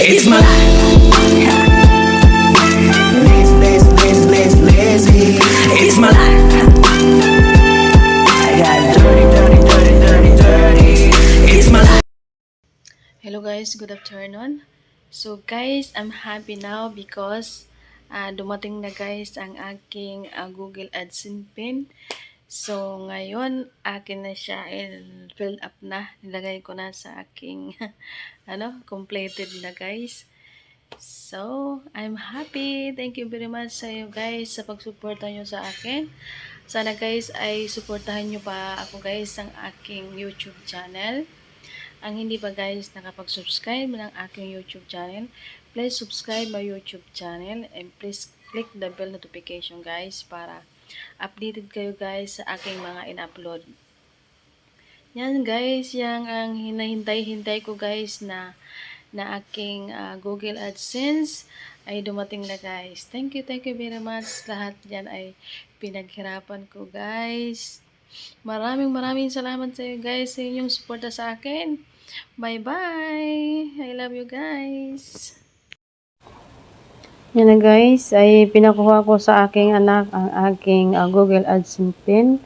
It's my life. Lazy, lazy, lazy, lazy, lazy. It's my life. I got dirty, dirty, dirty, dirty, dirty. It's my life. Hello guys, good afternoon. So guys, I'm happy now because ah, dumating na guys ang aking ah, Google AdSense pin. So ngayon, akin na siya filled up na. Nilagay ko na sa aking ano, completed na guys. So, I'm happy. Thank you very much sa iyo guys sa pagsuporta nyo sa akin. Sana guys ay suportahan nyo pa ako guys ang aking YouTube channel. Ang hindi pa guys nakapag-subscribe ng aking YouTube channel, please subscribe my YouTube channel and please click the bell notification guys para updated kayo guys sa aking mga in-upload. Yan guys, yang ang hinahintay-hintay ko guys na na aking ah, Google AdSense ay dumating na guys. Thank you, thank you very much. Lahat yan ay pinaghirapan ko guys. Maraming maraming salamat sa iyo guys sa inyong suporta sa akin. Bye-bye! I love you guys! Yan na guys, ay pinakuha ko sa aking anak ang aking ah, Google AdSense pin.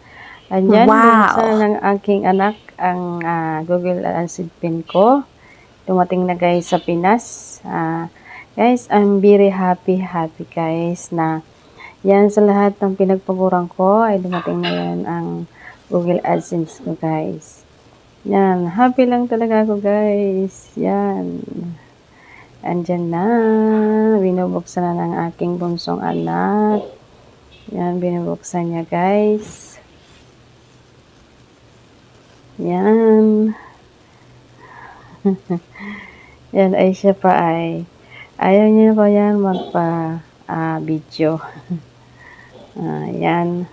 Andyan, Wow! binuksan ng aking anak ang ah, Google AdSense pin ko. Dumating na guys sa Pinas. Ah, guys, I'm very happy, happy guys na yan sa lahat ng pinagpaguran ko ay dumating na yan ang Google AdSense ko guys. Yan, happy lang talaga ako guys. Yan. Andyan na. Binubuksan na ng aking bunsong anak. Yan, binubuksan niya guys. Yan. yan ay siya pa ay ayaw niya pa yan magpa ah, video. Ah, yan.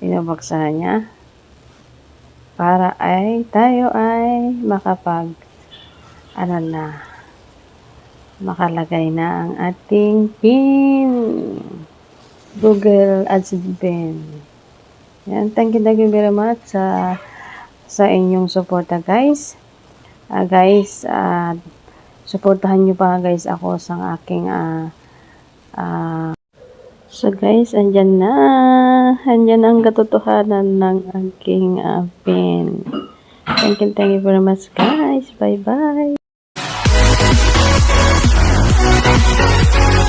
Binubuksan niya para ay tayo ay makapag ano na makalagay na ang ating pin Google AdSense pin yan thank you thank you very much sa sa inyong suporta guys Ah, guys ah suportahan nyo pa guys ako sa aking ah ah, So guys, andyan na. Andyan ang katotohanan ng aking uh, pin. Thank you, thank you very much guys. Bye-bye. Thank you.